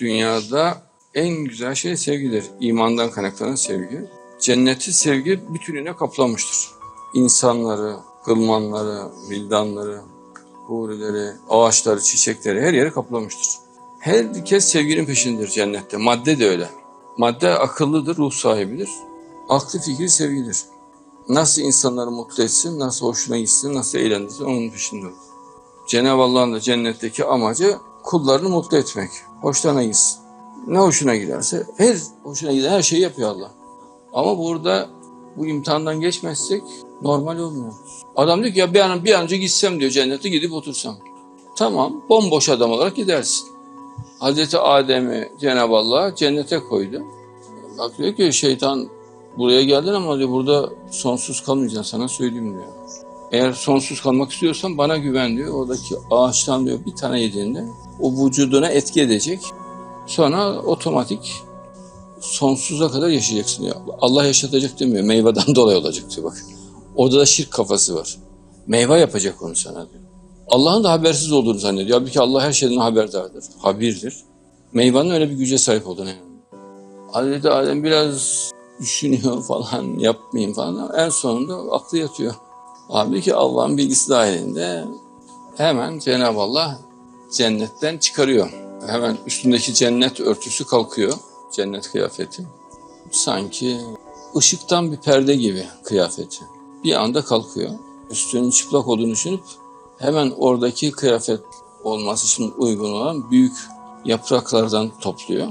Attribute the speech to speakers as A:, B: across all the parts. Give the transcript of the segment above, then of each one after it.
A: Dünyada en güzel şey sevgidir. İmandan kaynaklanan sevgi. Cenneti sevgi bütününe kaplamıştır. İnsanları, kılmanları, vildanları, hurileri, ağaçları, çiçekleri her yeri kaplamıştır. Herkes sevginin peşindedir cennette. Madde de öyle. Madde akıllıdır, ruh sahibidir. Aklı fikri sevgidir. Nasıl insanları mutlu etsin, nasıl hoşuna gitsin, nasıl eğlendirsin onun peşinde olur. Cenab-ı Allah'ın da cennetteki amacı kullarını mutlu etmek. Hoşlarına. Ne hoşuna giderse her hoşuna giden her şeyi yapıyor Allah. Ama burada bu imtihandan geçmezsek normal olmuyor. Adam diyor ki ya bir an, bir an önce gitsem diyor cennete gidip otursam. Tamam bomboş adam olarak gidersin. Hazreti Adem'i Cenab-ı Allah cennete koydu. Bak diyor ki şeytan buraya geldin ama diyor burada sonsuz kalmayacaksın sana söyleyeyim diyor. Eğer sonsuz kalmak istiyorsan bana güven diyor. Oradaki ağaçtan diyor bir tane yediğinde o vücuduna etki edecek. Sonra otomatik sonsuza kadar yaşayacaksın diyor. Allah yaşatacak demiyor. Meyveden dolayı olacak diyor bak. Orada da şirk kafası var. Meyve yapacak onu sana diyor. Allah'ın da habersiz olduğunu zannediyor. Halbuki Allah her şeyden haberdardır. Habirdir. Meyvanın öyle bir güce sahip olduğunu yani. Hazreti Adem biraz düşünüyor falan yapmayayım falan. En sonunda aklı yatıyor. Halbuki Allah'ın bilgisi dahilinde hemen Cenab-ı Allah cennetten çıkarıyor. Hemen üstündeki cennet örtüsü kalkıyor. Cennet kıyafeti. Sanki ışıktan bir perde gibi kıyafeti. Bir anda kalkıyor. Üstünün çıplak olduğunu düşünüp hemen oradaki kıyafet olması için uygun olan büyük yapraklardan topluyor.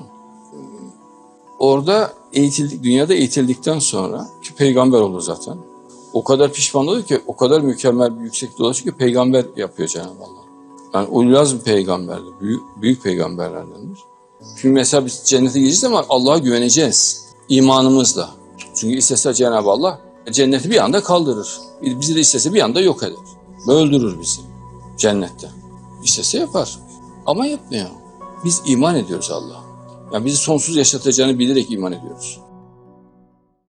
A: Orada eğitildik, dünyada eğitildikten sonra ki peygamber olur zaten. O kadar pişman oluyor ki, o kadar mükemmel bir yüksekliğe ulaşıyor ki peygamber yapıyor Cenab-ı Allah. Yani ululaz bir peygamberdir, büyük, büyük peygamberlerdendir. Çünkü mesela biz cennete gireceğiz ama Allah'a güveneceğiz imanımızla. Çünkü istese Cenab-ı Allah cenneti bir anda kaldırır. Bizi de istese bir anda yok eder. Öldürür bizi cennette. İstese yapar ama yapmıyor. Biz iman ediyoruz Allah'a. Yani bizi sonsuz yaşatacağını bilerek iman ediyoruz.